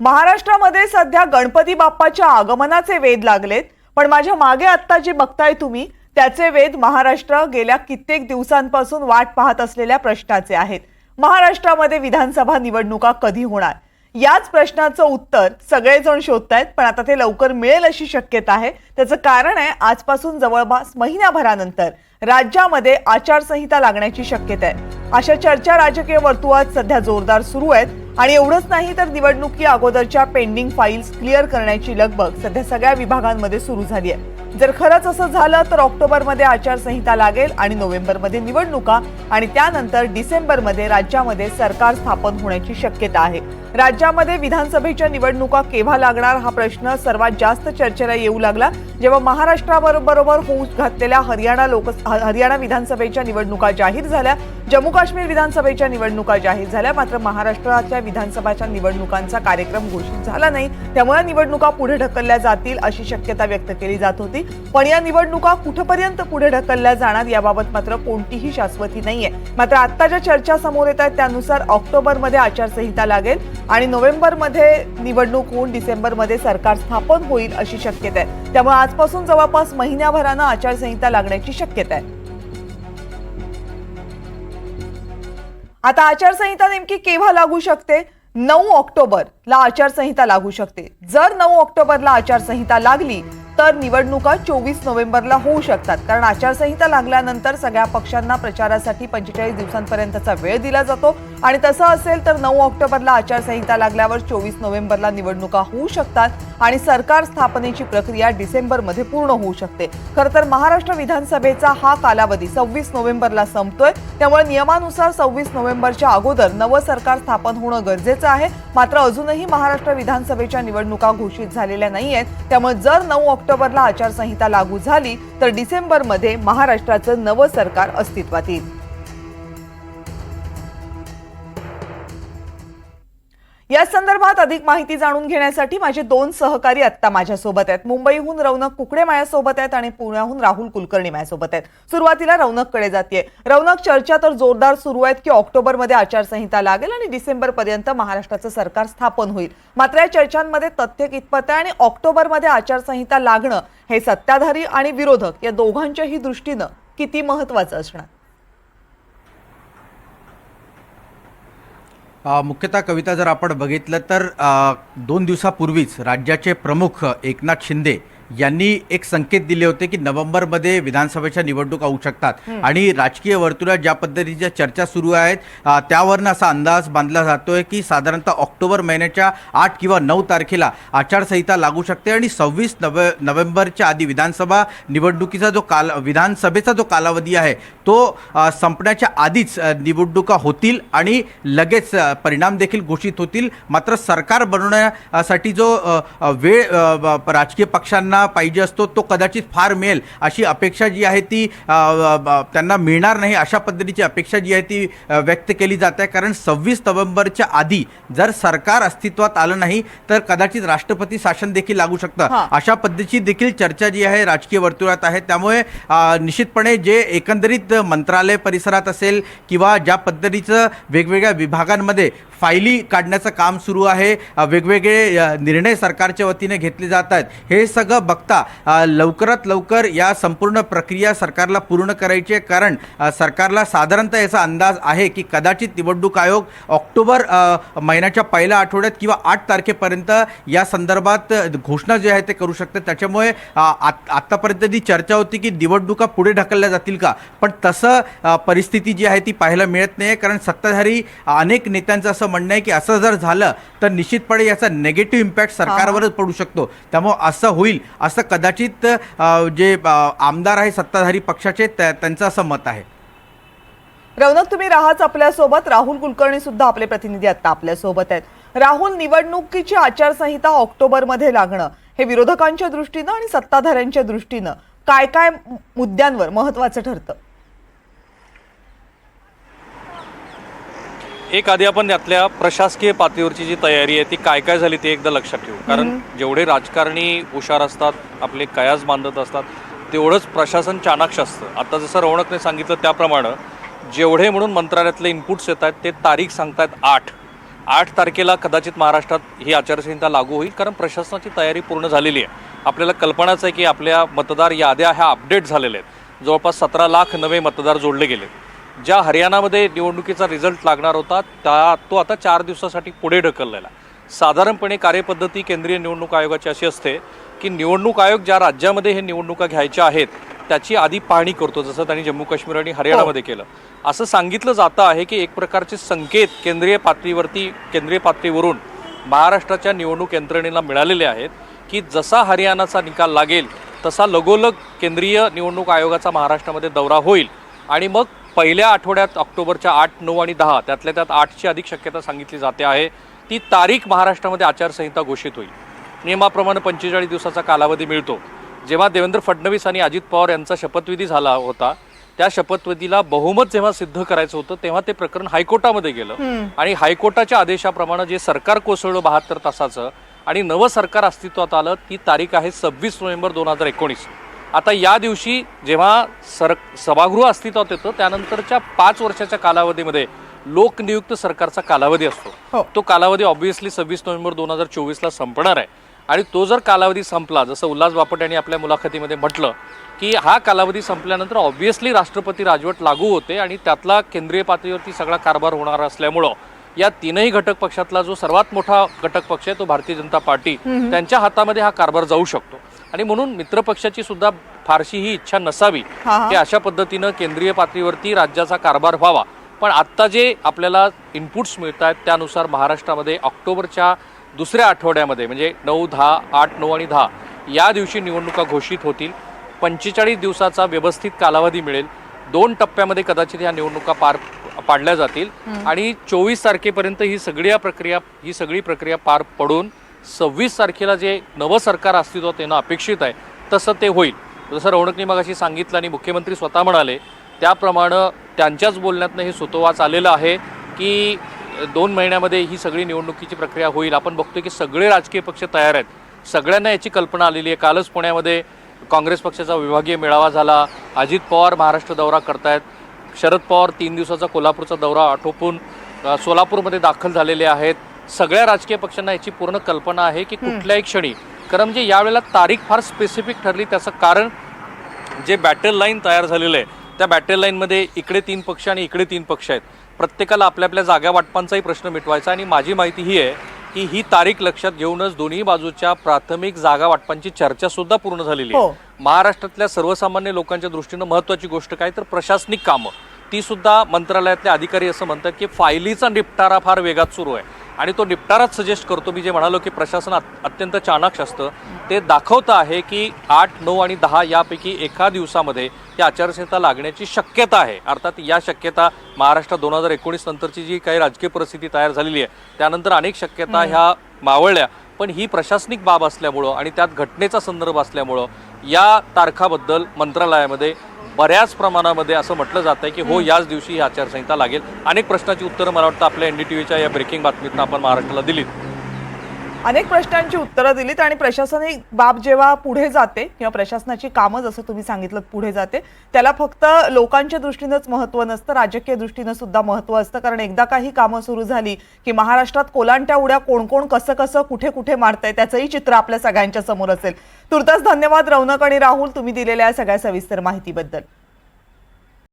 महाराष्ट्रामध्ये सध्या गणपती बाप्पाच्या आगमनाचे वेध लागलेत. पण माझ्या मागे आत्ता जे बघताय तुम्ही त्याचे वेध महाराष्ट्र गेल्या कित्येक दिवसांपासून वाट पाहत असलेल्या प्रश्नाचे आहेत. महाराष्ट्रामध्ये विधानसभा निवडणुका कधी होणार? याच प्रश्नाचं उत्तर सगळेजण शोधतायत पण आता ते लवकर मिळेल अशी शक्यता आहे. त्याचं कारण आहे आजपासून जवळपास महिन्याभरानंतर राज्यामध्ये आचारसंहिता लागण्याची शक्यता आहे. अशा चर्चा राजकीय वर्तुळात सध्या जोरदार सुरू आहेत. आणि एवढंच नाही तर निवडणुकी अगोदरच्या पेंडिंग फाईल्स क्लिअर करण्याची लगबग सध्या सगळ्या विभागांमध्ये सुरू झाली आहे. जर खरंच असं झालं तर ऑक्टोबरमध्ये आचारसंहिता लागेल आणि नोव्हेंबरमध्ये निवडणुका आणि त्यानंतर डिसेंबरमध्ये राज्यामध्ये सरकार स्थापन होण्याची शक्यता आहे. राज्यामध्ये विधानसभेच्या निवडणुका केव्हा लागणार हा प्रश्न सर्वात जास्त चर्चेला येऊ लागला. जेव्हा महाराष्ट्राबरोबर होऊ घातलेल्या हरियाणा लोक हरियाणा विधानसभेच्या निवडणुका जाहीर झाल्या. जम्मू काश्मीर विधानसभेच्या निवडणुका जाहीर झाल्या. मात्र महाराष्ट्राच्या विधानसभाच्या निवडणुकांचा कार्यक्रम घोषित झाला नाही. त्यामुळे निवडणुका पुढे ढकलल्या जातील अशी शक्यता व्यक्त केली जात होती. पण या निवडणुका कुठपर्यंत पुढे ढकलल्या जाणार याबाबत मात्र कोणतीही शाश्वती नाहीये. मात्र आत्ता ज्या चर्चा समोर येत आहेत. त्यानुसार ऑक्टोबरमध्ये आचारसंहिता लागेल. आणि नोव्हेंबरमध्ये निवडणूक होऊन डिसेंबरमध्ये सरकार स्थापन होईल अशी शक्यता आहे. त्यामुळे आजपासून जवळपास महिन्याभरानं आचारसंहिता लागण्याची शक्यता आहे. आता आचारसंहिता नेमकी केव्हा लागू शकते? नऊ ऑक्टोबरला आचारसंहिता लागू शकते. जर नऊ ऑक्टोबरला आचारसंहिता लागली तर निवडणुका चोवीस नोव्हेंबरला होऊ शकतात. कारण आचारसंहिता लागल्यानंतर सगळ्या पक्षांना प्रचारासाठी पंचेचाळीस दिवसांपर्यंतचा वेळ दिला जातो. आणि तसं असेल तर नऊ ऑक्टोबरला आचारसंहिता लागल्यावर चोवीस नोव्हेंबरला निवडणुका होऊ शकतात. आणि सरकार स्थापनेची प्रक्रिया डिसेंबरमध्ये पूर्ण होऊ शकते. खरं तर महाराष्ट्र विधानसभेचा हा कालावधी सव्वीस नोव्हेंबरला संपतोय. त्यामुळे नियमानुसार सव्वीस नोव्हेंबरच्या अगोदर नवं सरकार स्थापन होणं गरजेचं आहे. मात्र अजूनही महाराष्ट्र विधानसभेच्या निवडणुका घोषित झालेल्या नाही आहेत त्यामुळे जर नऊ ऑक्टोबरला आचारसंहिता लागू झाली तर डिसेंबरमध्ये महाराष्ट्राचं नवं सरकार अस्तित्वात येईल. या संदर्भात अधिक माहिती जाणून घेण्यासाठी माझे दोन सहकारी आत्ता माझ्यासोबत आहेत. मुंबईहून रौनक कुकडे माझ्यासोबत आहेत आणि पुण्याहून राहुल कुलकर्णी माझ्यासोबत आहेत. सुरुवातीला रौनककडे जाते रौनक चर्चा तर जोरदार सुरू आहेत की ऑक्टोबरमध्ये आचारसंहिता लागेल आणि डिसेंबर पर्यंत महाराष्ट्राचं सरकार स्थापन होईल. मात्र या चर्चांमध्ये तथ्य कितपत आहे आणि ऑक्टोबरमध्ये आचारसंहिता लागणं हे सत्ताधारी आणि विरोधक या दोघांच्याही दृष्टीनं किती महत्वाचं असणार? मुख्यतः कविता जर आपण बघितलं तर दोन दिवसापूर्वीच राज्याचे प्रमुख एकनाथ शिंदे यांनी एक संकेत दिले होते की नोव्हेंबरमध्ये विधानसभेच्या निवडणुका होऊ शकतात. आणि राजकीय वर्तुळात ज्या पद्धतीच्या चर्चा सुरू आहेत त्यावरनं असा अंदाज बांधला जातोय की साधारणतः ऑक्टोबर महिन्याच्या आठ किंवा नऊ तारखेला आचारसंहिता लागू शकते आणि सव्वीस नवे नोव्हेंबरच्या आधी विधानसभा निवडणुकीचा जो काल विधानसभेचा जो कालावधी आहे तो संपण्याच्या आधीच निवडणुका होतील आणि लगेच परिणाम देखील घोषित होतील. मात्र सरकार बनवण्यासाठी जो वेळ राजकीय पक्षांना पाहिजे असतो तो कदाचित फार मिळेल अशी अपेक्षा जी आहे ती त्यांना मिळणार नाही अशा पद्धतीची अपेक्षा जी आहे ती व्यक्त केली जाते. आहे कारण सव्वीस नोव्हेंबरच्या आधी जर सरकार अस्तित्वात आलं नाही तर कदाचित राष्ट्रपती शासन देखील लागू शकतं. अशा पद्धतीची देखील चर्चा जी आहे राजकीय वर्तुळात आहे. त्यामुळे निश्चितपणे जे एकंदरीत मंत्रालय परिसरात असेल किंवा ज्या पद्धतीचं वेगवेगळ्या विभागांमध्ये फायली काढण्याचं काम सुरू आहे. वेगवेगळे निर्णय सरकारच्या वतीने घेतले जात आहेत. हे सगळं बघता लवकरात लवकर या संपूर्ण प्रक्रिया सरकारला पूर्ण करायची आहे. कारण सरकारला साधारणतः याचा अंदाज आहे की कदाचित निवडणूक आयोग ऑक्टोबर महिन्याच्या पहिल्या आठवड्यात किंवा आठ तारखेपर्यंत या संदर्भात घोषणा जी आहे ते करू शकते त्याच्यामुळे आत्तापर्यंत जी चर्चा होती की निवडणुका पुढे ढकलल्या जातील का? पण तसं परिस्थिती जी आहे ती पाहायला मिळत नाही कारण सत्ताधारी अनेक नेत्यांचं असं म्हणणं आहे की असं जर झालं तर निश्चितपणे याचा नेगेटिव्ह इम्पॅक्ट सरकारवरच पडू शकतो. त्यामुळं असं होईल असं कदाचित जे आमदार आहे सत्ताधारी पक्षाचे त्या- त्यांचं असं मत आहे. रौनक तुम्ही राहाच आपल्यासोबत. राहुल कुलकर्णी सुद्धा आपले प्रतिनिधी आता आपल्यासोबत आहेत. राहुल निवडणुकीची आचारसंहिता ऑक्टोबरमध्ये लागणं हे विरोधकांच्या दृष्टीनं आणि सत्ताधाऱ्यांच्या दृष्टीनं काय काय मुद्द्यांवर महत्वाचं ठरतं? एक आधी आपण त्यातल्या प्रशासकीय पातळीवरची जी तयारी आहे ती काय काय झाली ते एकदा लक्षात ठेवू. कारण जेवढे राजकारणी हुशार असतात आपले कयास बांधत असतात तेवढंच प्रशासन चाणाक्ष असतं. आता जसं रौनकने सांगितलं त्याप्रमाणे जेवढे म्हणून मंत्रालयातले इनपुट्स येत आहेत ते तारीख सांगतायत आठ. आठ तारखेला कदाचित महाराष्ट्रात ही आचारसंहिता लागू होईल कारण प्रशासनाची तयारी पूर्ण झालेली आहे. आपल्याला कल्पनाच आहे की आपल्या मतदार याद्या ह्या अपडेट झालेल्या आहेत. जवळपास सतरा लाख नवे मतदार जोडले गेले ज्या हरियाणामध्ये निवडणुकीचा रिझल्ट लागणार होता त्या तो आता चार दिवसासाठी पुढे ढकललेला. साधारणपणे कार्यपद्धती केंद्रीय निवडणूक आयोगाची अशी असते की निवडणूक आयोग ज्या राज्यामध्ये हे निवडणुका घ्यायच्या आहेत त्याची आधी पाहणी करतो जसं त्यांनी जम्मू काश्मीर आणि हरियाणामध्ये केलं असं सांगितलं जातं आहे की एक प्रकारचे संकेत केंद्रीय पातळीवरती केंद्रीय पातळीवरून महाराष्ट्राच्या निवडणूक यंत्रणेला मिळालेले आहेत की जसा हरियाणाचा निकाल लागेल तसा लगोलग केंद्रीय निवडणूक आयोगाचा महाराष्ट्रामध्ये दौरा होईल आणि मग पहिल्या आठवड्यात ऑक्टोबरच्या आठ नऊ आणि दहा त्यातल्या त्यात आठची अधिक शक्यता सांगितली जाते आहे. ती तारीख महाराष्ट्रामध्ये आचारसंहिता घोषित होईल. नियमाप्रमाणे पंचेचाळीस दिवसाचा कालावधी मिळतो. जेव्हा देवेंद्र फडणवीस आणि अजित पवार यांचा शपथविधी झाला होता त्या शपथविधीला बहुमत जेव्हा सिद्ध करायचं होतं तेव्हा ते प्रकरण हायकोर्टामध्ये गेलं. आणि हायकोर्टाच्या आदेशाप्रमाणे जे सरकार कोसळलं बहात्तर तासाचं आणि नवं सरकार अस्तित्वात आलं ती तारीख आहे सव्वीस नोव्हेंबर दोन हजार एकोणीस. आता या दिवशी जेव्हा सर सभागृह अस्तित्वात येतं त्यानंतरच्या पाच वर्षाच्या कालावधीमध्ये लोकनियुक्त सरकारचा कालावधी असतो. हो. तो कालावधी ऑब्व्हियसली सव्वीस नोव्हेंबर दोन हजार चोवीसला संपणार आहे. आणि तो जर कालावधी संपला जसं उल्हास बापट यांनी आपल्या मुलाखतीमध्ये म्हटलं की हा कालावधी संपल्यानंतर ऑब्व्हियसली राष्ट्रपती राजवट लागू होते आणि त्यातला केंद्रीय पातळीवरती सगळा कारभार होणार असल्यामुळं या तीनही घटक पक्षातला जो सर्वात मोठा घटक पक्ष आहे तो भारतीय जनता पार्टी त्यांच्या हातामध्ये हा कारभार जाऊ शकतो. आणि म्हणून मित्र पक्षाची सुद्धा फारशी ही इच्छा नसावी. की अशा पद्धतीनं केंद्रीय पातळीवरती राज्याचा कारभार व्हावा. पण आत्ता जे आपल्याला इनपुट्स मिळत आहेत त्यानुसार महाराष्ट्रामध्ये ऑक्टोबरच्या दुसऱ्या आठवड्यामध्ये म्हणजे नऊ दहा आठ नऊ आणि दहा या दिवशी निवडणुका घोषित होतील. पंचेचाळीस दिवसाचा व्यवस्थित कालावधी मिळेल. दोन टप्प्यामध्ये कदाचित या निवडणुका पार पाडल्या जातील. आणि चोवीस तारखेपर्यंत ही सगळी प्रक्रिया ही सगळी प्रक्रिया पार पडून सव्वीस तारखेला जे नवं सरकार अस्तित्वात येणं अपेक्षित आहे तसं ते होईल. जसं रौणकनी मगाशी सांगितलं आणि मुख्यमंत्री स्वतः म्हणाले त्याप्रमाणे त्यांच्याच बोलण्यातनं हे सुतोवाच आलेलं आहे की दोन महिन्यामध्ये ही सगळी निवडणुकीची प्रक्रिया होईल. आपण बघतोय की सगळे राजकीय पक्ष तयार आहेत. सगळ्यांना याची कल्पना आलेली आहे. कालच पुण्यामध्ये काँग्रेस पक्षाचा विभागीय मेळावा झाला. अजित पवार महाराष्ट्र दौरा करतायत. शरद पवार तीन दिवसाचा कोल्हापूरचा दौरा आटोपून सोलापूरमध्ये दाखल झालेले आहेत. सगळ्या राजकीय पक्षांना याची पूर्ण कल्पना आहे की कुठल्याही क्षणी. कारण म्हणजे यावेळेला तारीख फार स्पेसिफिक ठरली त्याचं कारण जे बॅटल लाईन तयार झालेलं आहे त्या बॅटल लाईनमध्ये इकडे तीन पक्ष आणि इकडे तीन पक्ष आहेत. प्रत्येकाला आपल्या आपल्या जागा वाटपांचाही प्रश्न मिटवायचा आणि माझी माहिती ही आहे की ही तारीख लक्षात घेऊनच दोन्ही बाजूच्या प्राथमिक जागा वाटपांची चर्चा सुद्धा पूर्ण झालेली हो. आहे महाराष्ट्रातल्या सर्वसामान्य लोकांच्या दृष्टीनं महत्त्वाची गोष्ट काय? तर प्रशासनिक कामं. ती सुद्धा मंत्रालयातले अधिकारी असं म्हणतात की फायलीचा निपटारा फार वेगात सुरू आहे. आणि तो निपटाराच सजेस्ट करतो. मी जे म्हणालो की प्रशासन अत- अत्यंत चाणाक्ष असतं. ते दाखवतं आहे की आठ नऊ आणि दहा यापैकी एका दिवसामध्ये ही आचारसंहिता लागण्याची शक्यता आहे. अर्थात या शक्यता महाराष्ट्रात दोन हजार एकोणीस नंतरची जी काही राजकीय परिस्थिती तयार झालेली आहे त्यानंतर अनेक शक्यता ह्या मावळल्या. पण ही प्रशासनिक बाब असल्यामुळं आणि त्यात घटनेचा संदर्भ असल्यामुळं या तारखाबद्दल मंत्रालयामध्ये बऱ्याच प्रमाणामध्ये असं म्हटलं जात आहे की हो याच दिवशी ही आचारसंहिता लागेल. अनेक प्रश्नाची उत्तरं मला वाटतं आपल्या एन डी टी व्हीच्या या ब्रेकिंग बातमीतनं आपण महाराष्ट्राला दिलीत. अनेक प्रश्नांची उत्तरं दिलीत आणि प्रशासनिक बाब जेव्हा पुढे जाते किंवा प्रशासनाची कामं जसं तुम्ही सांगितलं पुढे जाते त्याला फक्त लोकांच्या दृष्टीनंच महत्त्व नसतं राजकीय दृष्टीनं सुद्धा महत्त्व असतं. कारण एकदा काही कामं सुरू झाली की महाराष्ट्रात कोलांट्या उड्या कोण कोण कसं कसं कुठे कुठे मारतंय त्याचंही चित्र आपल्या सगळ्यांच्या समोर असेल. तुर्तास धन्यवाद रौनक आणि राहुल तुम्ही दिलेल्या सगळ्या सविस्तर माहितीबद्दल.